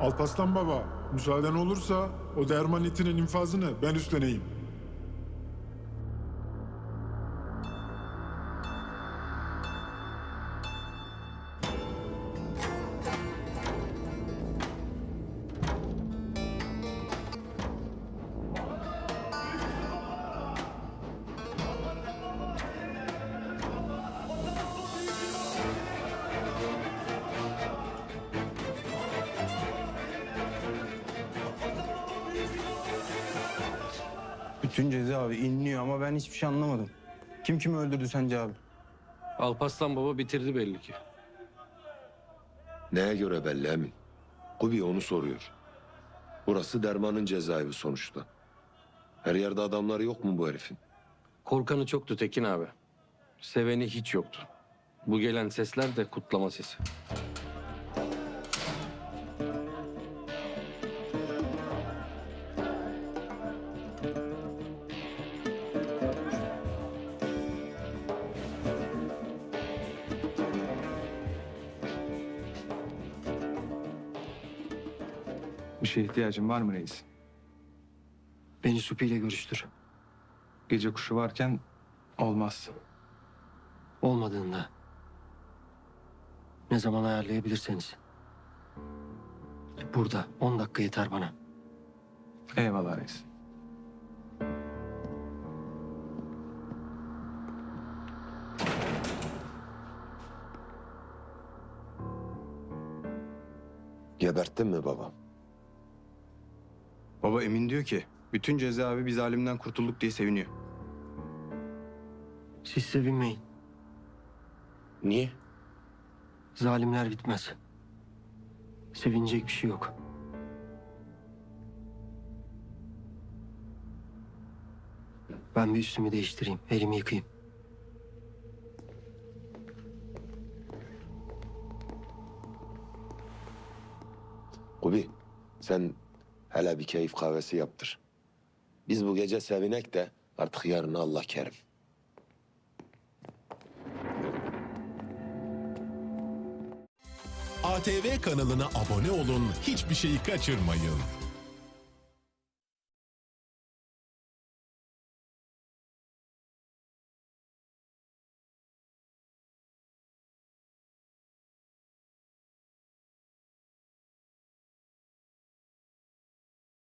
Alpaslan baba, müsaaden olursa o derman itinin infazını ben üstleneyim. Bütün cezaevi inliyor ama ben hiçbir şey anlamadım. Kim kimi öldürdü sence abi? Alpaslan baba bitirdi belli ki. Neye göre belli Emin? Kubi onu soruyor. Burası dermanın cezaevi sonuçta. Her yerde adamları yok mu bu herifin? Korkanı çoktu Tekin abi. Seveni hiç yoktu. Bu gelen sesler de kutlama sesi. Bir şeye ihtiyacın var mı reis? Beni Supi ile görüştür. Gece kuşu varken olmaz. Olmadığında. Ne zaman ayarlayabilirseniz. Burada 10 dakika yeter bana. Eyvallah reis. Geberttin mi baba? Baba Emin diyor ki bütün cezaevi biz zalimden kurtulduk diye seviniyor. Siz sevinmeyin. Niye? Zalimler bitmez. Sevinecek bir şey yok. Ben bir üstümü değiştireyim. Elimi yıkayayım. Kubi sen hele bir keyif kahvesi yaptır. Biz bu gece sevinek de artık yarın Allah kerim. ATV kanalına abone olun, hiçbir şeyi kaçırmayın.